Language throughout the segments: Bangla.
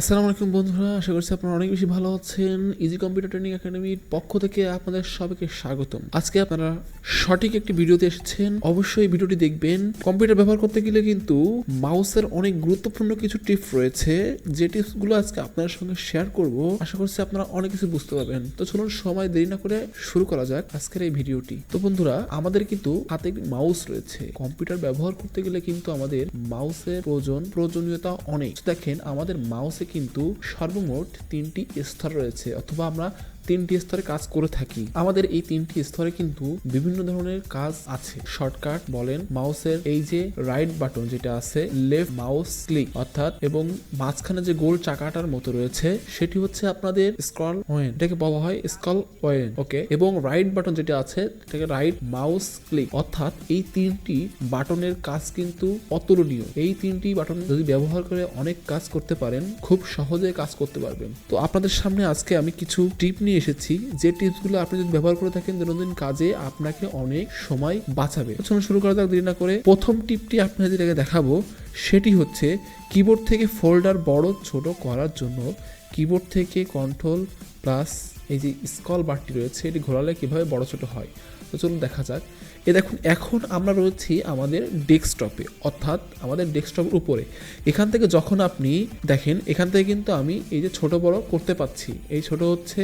আসসালামু আলাইকুম বন্ধুরা, আশা করছি আপনারা অনেক বেশি ভালো আছেন। ইজি কম্পিউটার ট্রেনিং একাডেমির পক্ষ থেকে আপনাদের সবাইকে স্বাগতম। আজকে আপনারা সঠিক একটি ভিডিওতে এসেছেন। অবশ্যই ভিডিওটি দেখবেন। কম্পিউটার ব্যবহার করতে গেলে কিন্তু মাউসের অনেক গুরুত্বপূর্ণ কিছু টিপস রয়েছে। যে টিপসগুলো আজকে আপনাদের সঙ্গে শেয়ার করব, আশা করছি আপনারা অনেক কিছু বুঝতে পারবেন। তো চলুন সময় দেরি না করে শুরু করা যাক আজকের এই ভিডিওটি। তো বন্ধুরা, আমাদের কিন্তু হাতে মাউস রয়েছে। কম্পিউটার ব্যবহার করতে গেলে কিন্তু আমাদের মাউসের প্রয়োজন, প্রয়োজনীয়তা অনেক। দেখেন, আমাদের মাউসে কিন্তু সর্বমোট তিনটি স্তর রয়েছে অথবা আমরা তিনটি স্তরে কাজ করে থাকি। আমাদের এই তিনটি স্তরে কিন্তু বিভিন্ন ধরনের কাজ আছে। শর্টকাট বলেন, মাউসের এই যে রাইট বাটন যেটা আছে, লেফট মাউস ক্লিক, অর্থাৎ, এবং মাঝখানে যে গোল চাকাটার মতো রয়েছে, সেটি হচ্ছে আপনাদের স্ক্রল ওয়েন। এটাকে বলা হয় স্ক্রল ওয়েন, ওকে? এবং রাইট বাটন যেটা আছে এটাকে রাইট মাউস ক্লিক, অর্থাৎ এই তিনটি বাটনের কাজ কিন্তু অতুলনীয়। এই তিনটি বাটন যদি ব্যবহার করে অনেক কাজ করতে পারেন, খুব সহজে কাজ করতে পারবেন। তো আপনাদের সামনে আজকে আমি কিছু টিপ নিয়ে এসেছি। যে টিপসগুলো আপনি যদি ব্যবহার করে থাকেন দৈনন্দিন কাজে, আপনাকে অনেক সময় বাঁচাবে। প্রথমে শুরু করা যাক দেরি না করে। প্রথম টিপটি আপনাদের যেটাকে দেখাবো। সেটি হচ্ছে কিবোর্ড থেকে ফোল্ডার বড় ছোট করার জন্য কিবোর্ড থেকে কন্ট্রোল প্লাস এই যে স্কল বারটি রয়েছে, এটি ঘোরালে কীভাবে বড় ছোট হয়? তো চলুন দেখা যাক। এ দেখুন, এখন আমরা রয়েছি আমাদের ডেস্কটপে, অর্থাৎ আমাদের ডেস্কটপের উপরে। এখান থেকে যখন আপনি দেখেন, এখান থেকে কিন্তু আমি এই যে ছোট বড় করতে পাচ্ছি। এই ছোট হচ্ছে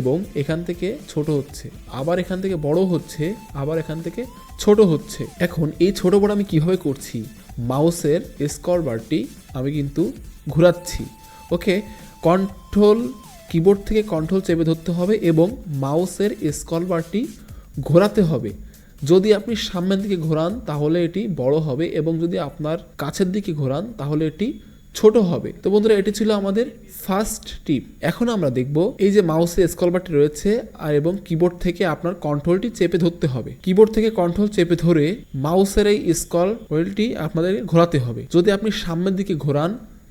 এবং এখান থেকে ছোট হচ্ছে। আবার এখান থেকে বড় হচ্ছে, আবার এখান থেকে ছোট হচ্ছে। এখন এই ছোট বড় আমি কীভাবে করছি? মাউসের স্কর বারটি আমি কিন্তু ঘোরাচ্ছি। ওকে, কন্ট্রোল কিবোর্ড থেকে কন্ট্রোল চেপে ধরতে হবে এবং মাউসের স্কলবারটি ঘোরাতে হবে। যদি আপনি সামনের দিকে ঘোরান, তাহলে এটি বড় হবে এবং যদি আপনার কাছের দিকে ঘোরান, তাহলে এটি ছোট হবে। তো বন্ধুরা, এটি ছিল আমাদের ফার্স্ট টিপ এখন আমরা দেখব এই যে মাউসে স্কলবারটি রয়েছে আর এবং কিবোর্ড থেকে আপনার কন্ট্রোলটি চেপে ধরতে হবে। কিবোর্ড থেকে কন্ট্রোল চেপে ধরে মাউসের এই স্কল ওয়েলটি আপনাদের ঘোরাতে হবে। যদি আপনি সামনের দিকে ঘোরান,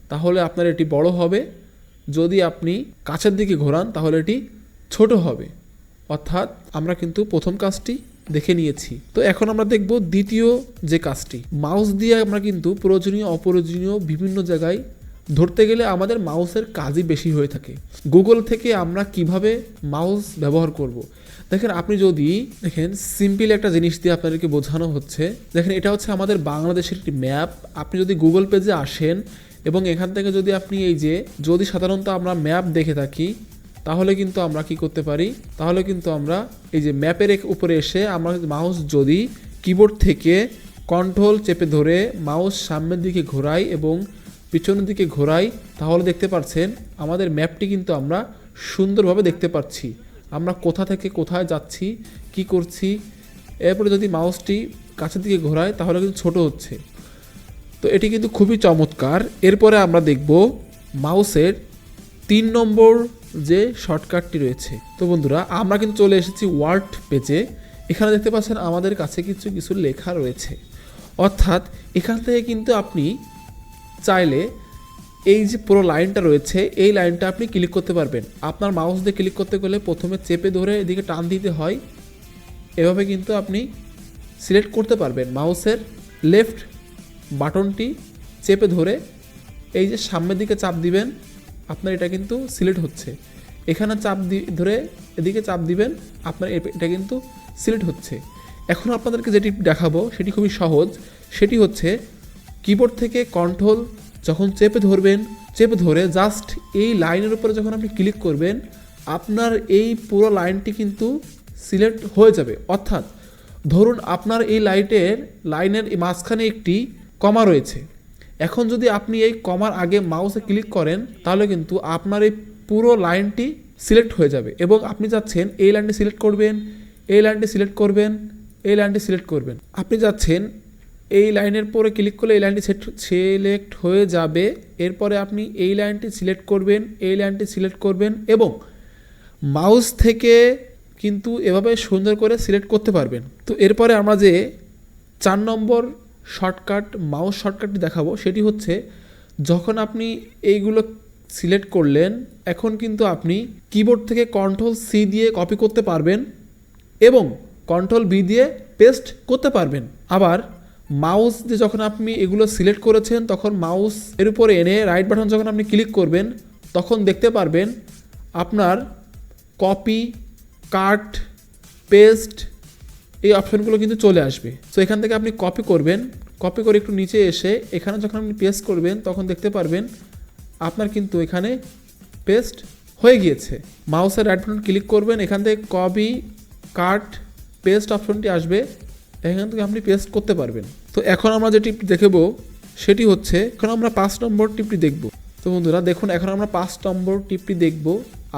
তাহলে আপনার এটি বড় হবে যদি আপনি কাছের দিকে ঘোরান, তাহলে এটি ছোট হবে। অর্থাৎ আমরা কিন্তু প্রথম কাজটি দেখে নিয়েছি। তো এখন আমরা দেখব দ্বিতীয় যে কাজটি। মাউস দিয়ে আমরা কিন্তু প্রয়োজনীয়, অপ্রয়োজনীয় বিভিন্ন জায়গায় ধরতে গেলে আমাদের মাউসের কাজই বেশি হয়ে থাকে। গুগল থেকে আমরা কীভাবে মাউস ব্যবহার করব। দেখেন, আপনি যদি, দেখেন, সিম্পল একটা জিনিস দিয়ে আপনাদেরকে বোঝানো হচ্ছে। দেখেন, এটা হচ্ছে আমাদের বাংলাদেশের একটি ম্যাপ। আপনি যদি গুগল পেজে আসেন এবং এখান থেকে যদি আপনি এই যে, যদি সাধারণত আমরা ম্যাপ দেখে থাকি, তাহলে কিন্তু আমরা কি করতে পারি? তাহলে কিন্তু আমরা এই যে ম্যাপের উপরে এসে আমরা মাউস যদি কিবোর্ড থেকে কন্ট্রোল চেপে ধরে মাউস সামনের দিকে ঘোরাই এবং পিছনের দিকে ঘোরাই, তাহলে দেখতে পাচ্ছেন আমাদের ম্যাপটি কিন্তু আমরা সুন্দরভাবে দেখতে পাচ্ছি। আমরা কোথা থেকে কোথায় যাচ্ছি, কি করছি, এরপরে যদি মাউসটি কাছের দিকে ঘোরাই, তাহলে কিন্তু ছোট হচ্ছে। তো এটি কিন্তু খুবই চমৎকার। এরপরে আমরা দেখব মাউসের তিন নম্বর যে শর্টকাটটি রয়েছে। তো বন্ধুরা, আমরা কিন্তু চলে এসেছি ওয়ার্ড পেজে। এখানে দেখতে পাচ্ছেন আমাদের কাছে কিছু কিছু লেখা রয়েছে। অর্থাৎ এখান থেকে কিন্তু আপনি চাইলে এই যে পুরো লাইনটা রয়েছে, এই লাইনটা আপনি ক্লিক করতে পারবেন। আপনার মাউস দিয়ে ক্লিক করতে গেলে প্রথমে চেপে ধরে এদিকে টান দিতে হয়। এভাবে কিন্তু আপনি সিলেক্ট করতে পারবেন মাউসের লেফট বাটনটি চেপে ধরে এই যে সামনের দিকে চাপ দিবেন, আপনার এটা কিন্তু সিলেক্ট হচ্ছে। এখানে চাপ ধরে এদিকে চাপ দিবেন, আপনার এটা কিন্তু সিলেক্ট হচ্ছে। এখন আপনাদেরকে যেটি দেখাবো, সেটি খুবই সহজ। সেটি হচ্ছে কিবোর্ড থেকে কন্ট্রোল যখন চেপে ধরবেন, চেপে ধরে জাস্ট এই লাইনের উপরে যখন আপনি ক্লিক করবেন, আপনার এই পুরো লাইনটি কিন্তু সিলেক্ট হয়ে যাবে। অর্থাৎ ধরুন আপনার এই লাইটের লাইনের মাঝখানে একটি কমা রয়েছে। এখন যদি আপনি এই কমার আগে মাউসে ক্লিক করেন, তাহলে কিন্তু আপনার এই পুরো লাইনটি সিলেক্ট হয়ে যাবে এবং আপনি যাচ্ছেন এই লাইনটি সিলেক্ট করবেন, এই লাইনটি সিলেক্ট করবেন, এই লাইনটি সিলেক্ট করবেন। আপনি যাচ্ছেন এই লাইনের পরে ক্লিক করলে এই লাইনটি সিলেক্ট হয়ে যাবে, এরপরে আপনি এই লাইনটি সিলেক্ট করবেন, এই লাইনটি সিলেক্ট করবেন এবং মাউস থেকে কিন্তু এভাবে সুন্দর করে সিলেক্ট করতে পারবেন। তো এরপরে আমরা যে চার নম্বর শর্টকাট মাউস শর্টকাটটি দেখাবো। সেটি হচ্ছে, যখন আপনি এইগুলো সিলেক্ট করলেন, এখন কিন্তু আপনি কিবোর্ড থেকে কন্ট্রোল সি দিয়ে কপি করতে পারবেন এবং কন্ট্রোল বি দিয়ে পেস্ট করতে পারবেন। আবার মাউস দিয়ে যখন আপনি এগুলো সিলেক্ট করেছেন, তখন মাউস এর উপরে এনে রাইট বাটন যখন আপনি ক্লিক করবেন, তখন দেখতে পারবেন আপনার কপি কাট পেস্ট এই অপশনগুলো কিন্তু চলে আসবে। সো এখান থেকে আপনি কপি করবেন। কপি করে একটু নিচে এসে এখানে যখন আপনি পেস্ট করবেন, তখন দেখতে পারবেন আপনার কিন্তু এখানে পেস্ট হয়ে গিয়েছে। মাউসের রাইট বাটন ক্লিক করবেন, এখান থেকে কপি কাট পেস্ট অপশনটি আসবে। এখান থেকে আপনি পেস্ট করতে পারবেন। তো, এখন আমরা যে টিপটি দেখব সেটি হচ্ছে, এখন আমরা পাঁচ নম্বর টিপটি দেখব। তো, বন্ধুরা, দেখুন, এখন আমরা পাঁচ নম্বর টিপটি দেখব।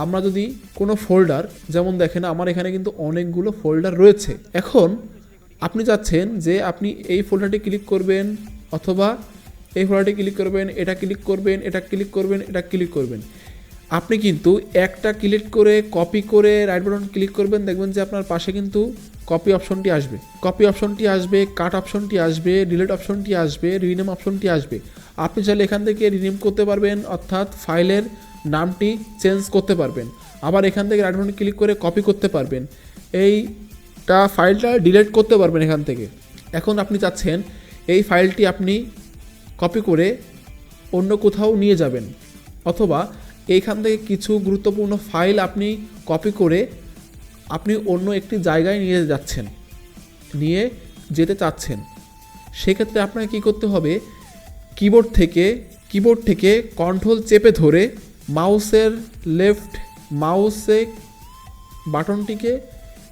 আমরা যদি কোনো ফোল্ডার যেমন দেখেন আমার এখানে কিন্তু অনেকগুলো ফোল্ডার রয়েছে। এখন আপনি চাচ্ছেন যে আপনি এই ফোল্ডারটি ক্লিক করবেন অথবা এই ফোল্ডারটি ক্লিক করবেন, এটা ক্লিক করবেন, এটা ক্লিক করবেন, এটা ক্লিক করবেন। আপনি কিন্তু একটা ক্লিক করে কপি করে রাইট বাটন ক্লিক করবেন, দেখবেন যে আপনার পাশে কিন্তু কপি অপশনটি আসবে। কপি অপশনটি আসবে কাট অপশনটি আসবে ডিলিট অপশনটি আসবে রিনেম অপশনটি আসবে। আপনি চাইলে এখান থেকে রিনেম করতে পারবেন, অর্থাৎ ফাইলের নামটি চেঞ্জ করতে পারবেন। আবার এখান থেকে রাইট বাটন ক্লিক করে কপি করতে পারবেন। এইটা ফাইলটা ডিলিট করতে পারবেন এখান থেকে। এখন আপনি চাচ্ছেন এই ফাইলটি আপনি কপি করে অন্য কোথাও নিয়ে যাবেন। অথবা এইখান থেকে কিছু গুরুত্বপূর্ণ ফাইল আপনি কপি করে আপনি অন্য একটি জায়গায় নিয়ে যাচ্ছেন, নিয়ে যেতে চাচ্ছেন। সেক্ষেত্রে আপনাকে কী করতে হবে? কিবোর্ড থেকে কিবোর্ড থেকে কন্ট্রোল চেপে ধরে মাউসের লেফট মাউসে বাটনটিকে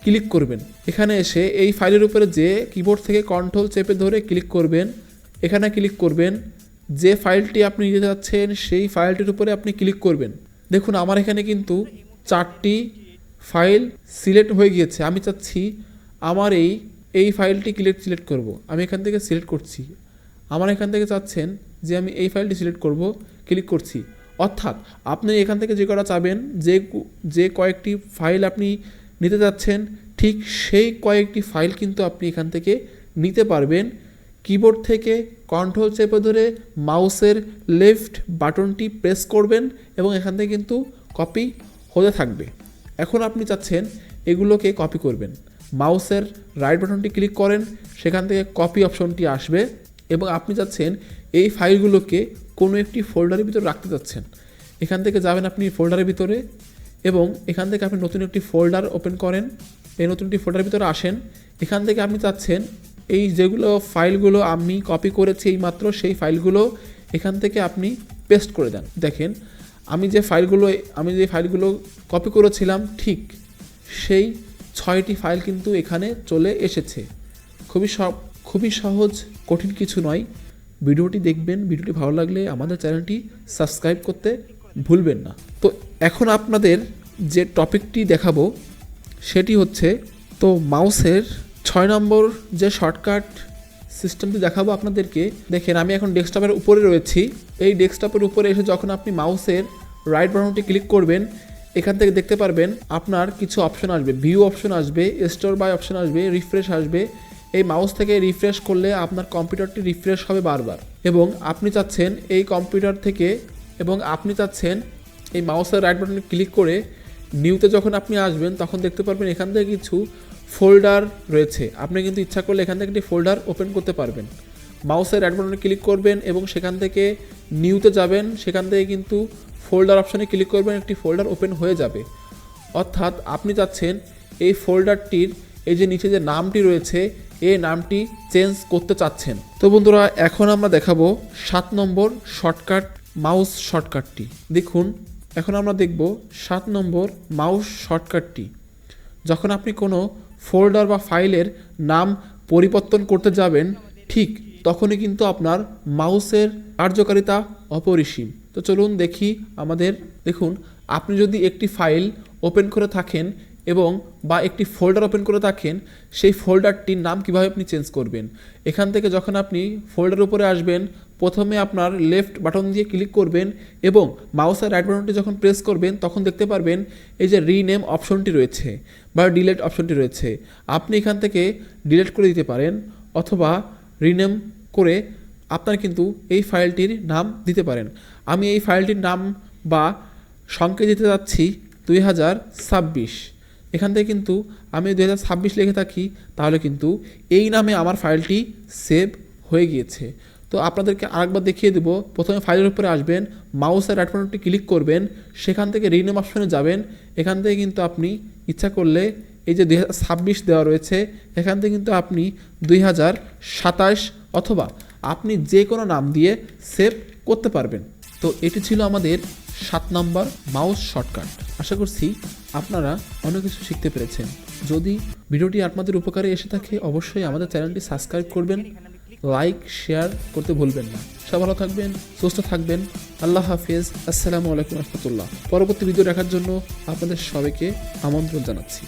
ক্লিক করবেন। এখানে এসে এই ফাইলের উপরে যে কিবোর্ড থেকে কন্ট্রোল চেপে ধরে ক্লিক করবেন, এখানে ক্লিক করবেন। যে ফাইলটি আপনি নিতে যাচ্ছেন, সেই ফাইলটির উপরে আপনি ক্লিক করবেন। দেখুন, আমার এখানে কিন্তু চারটি ফাইল সিলেক্ট হয়ে গিয়েছে। আমি চাচ্ছি আমার এই এই ফাইলটি ক্লিক সিলেক্ট করব। আমি এখান থেকে সিলেক্ট করছি। আমার এখান থেকে চাচ্ছেন যে আমি এই ফাইলটি সিলেক্ট করব, ক্লিক করছি। অর্থাৎ আপনি এখান থেকে যে করা চাবেন, যে যে কয়েকটি ফাইল আপনি নিতে যাচ্ছেন, ঠিক সেই কয়েকটি ফাইল কিন্তু আপনি এখান থেকে নিতে পারবেন। কিবোর্ড থেকে কন্ট্রোল চেপে ধরে মাউসের লেফট বাটনটি প্রেস করবেন এবং এখান থেকে কিন্তু কপি হতে থাকবে। এখন আপনি চাচ্ছেন এগুলোকে কপি করবেন। মাউসের রাইট বাটনটি ক্লিক করেন, সেখান থেকে কপি অপশনটি আসবে এবং আপনি চাচ্ছেন এই ফাইলগুলোকে কোনো একটি ফোল্ডারের ভিতরে রাখতে চাচ্ছেন এখান থেকে যাবেন আপনি ফোল্ডারের ভিতরে এবং এখান থেকে আপনি নতুন একটি ফোল্ডার ওপেন করেন। এই নতুন একটি ফোল্ডারের ভিতরে আসেন। এখান থেকে আপনি চাচ্ছেন এই যেগুলো ফাইলগুলো আমি কপি করেছি এই মাত্র সেই ফাইলগুলো এখান থেকে আপনি পেস্ট করে দেন। দেখেন, আমি যে ফাইলগুলো, আমি যে ফাইলগুলো কপি করেছিলাম, ঠিক সেই ছয়টি ফাইল কিন্তু এখানে চলে এসেছে। খুবই খুবই সহজ, কঠিন কিছু নয়। ভিডিওটি দেখবেন, ভিডিওটি ভালো লাগলে আমাদের চ্যানেলটি সাবস্ক্রাইব করতে ভুলবেন না। তো এখন আপনাদের যে টপিকটি দেখাবো, সেটি হচ্ছে, তো মাউসের ছয় নম্বর যে শর্টকাট সিস্টেমটি দেখাবো আপনাদেরকে। দেখেন, আমি এখন ডেস্কটপের উপরে রয়েছি। এই ডেস্কটপের উপরে এসে যখন আপনি মাউসের রাইট বাটনটি ক্লিক করবেন, এখান থেকে দেখতে পারবেন আপনার কিছু অপশন আসবে। ভিউ অপশন আসবে স্টোর বাই অপশন আসবে রিফ্রেশ আসবে। এই মাউস থেকে রিফ্রেশ করলে আপনার কম্পিউটারটি রিফ্রেশ হবে বারবার। এবং আপনি চাচ্ছেন এই কম্পিউটার থেকে এবং আপনি চাচ্ছেন এই মাউসের রাইট বাটনে ক্লিক করে নিউতে যখন আপনি আসবেন, তখন দেখতে পারবেন এখান থেকে কিছু ফোল্ডার রয়েছে। আপনি কিন্তু ইচ্ছা করলে এখান থেকে একটি ফোল্ডার ওপেন করতে পারবেন। মাউসের রাইট বাটনে ক্লিক করবেন এবং সেখান থেকে নিউতে যাবেন, সেখান থেকে কিন্তু ফোল্ডার অপশানে ক্লিক করবেন, একটি ফোল্ডার ওপেন হয়ে যাবে। অর্থাৎ আপনি চাচ্ছেন এই ফোল্ডারটির এই যে নিচে যে নামটি রয়েছে, এই নামটি চেঞ্জ করতে চাচ্ছেন। তো বন্ধুরা, এখন আমরা দেখাবো সাত নম্বর শর্টকাট মাউস শর্টকাটটি। দেখুন, এখন আমরা দেখব সাত নম্বর মাউস শর্টকাটটি। যখন আপনি কোনো ফোল্ডার বা ফাইলের নাম পরিবর্তন করতে যাবেন, ঠিক তখনই কিন্তু আপনার মাউসের কার্যকারিতা অপরিসীম। তো চলুন দেখি আমাদের, দেখুন, আপনি যদি একটি ফাইল ওপেন করে থাকেন এবং বা একটি ফোল্ডার ওপেন করে থাকেন সেই ফোল্ডারটির নাম কীভাবে আপনি চেঞ্জ করবেন? এখান থেকে যখন আপনি ফোল্ডার উপরে আসবেন, প্রথমে আপনার লেফট বাটন দিয়ে ক্লিক করবেন এবং মাউসের রাইট বাটনটি যখন প্রেস করবেন, তখন দেখতে পারবেন এই যে রিনেম অপশনটি রয়েছে বা ডিলেট অপশনটি রয়েছে। আপনি এখান থেকে ডিলেট করে দিতে পারেন অথবা রিনেম করে আপনার কিন্তু এই ফাইলটির নাম দিতে পারেন। আমি এই ফাইলটির নাম বা সংকেত দিতে যাচ্ছি দুই হাজার ছাব্বিশ। এখান থেকে কিন্তু আমি দু হাজার ছাব্বিশ লিখে থাকি, তাহলে কিন্তু এই নামে আমার ফাইলটি সেভ হয়ে গিয়েছে। তো আপনাদেরকে আরেকবার দেখিয়ে দেবো, প্রথমে ফাইলের উপরে আসবেন, মাউসের রাইট ক্লিক করবেন, সেখান থেকে রিনেম অপশনে যাবেন, এখান থেকে কিন্তু আপনি ইচ্ছা করলে এই যে দুই ছাব্বিশ দেওয়া রয়েছে, এখান থেকে কিন্তু আপনি দুই হাজার সাতাশ অথবা আপনি যে কোনো নাম দিয়ে সেভ করতে পারবেন। তো এটি ছিল আমাদের সাত নম্বর মাউস শর্টকাট। আশা করছি আপনারা অনেক কিছু শিখতে পেরেছেন। যদি ভিডিওটি আপনাদের উপকারে এসে থাকে, অবশ্যই আমাদের চ্যানেলটি সাবস্ক্রাইব করবেন, লাইক, শেয়ার করতে ভুলবেন না। সব ভালো থাকবেন, সুস্থ থাকবেন। আল্লাহ হাফিজ। আসসালামু আলাইকুম রহমতুল্লাহ। পরবর্তী ভিডিও দেখার জন্য আপনাদের সবাইকে আমন্ত্রণ জানাচ্ছি।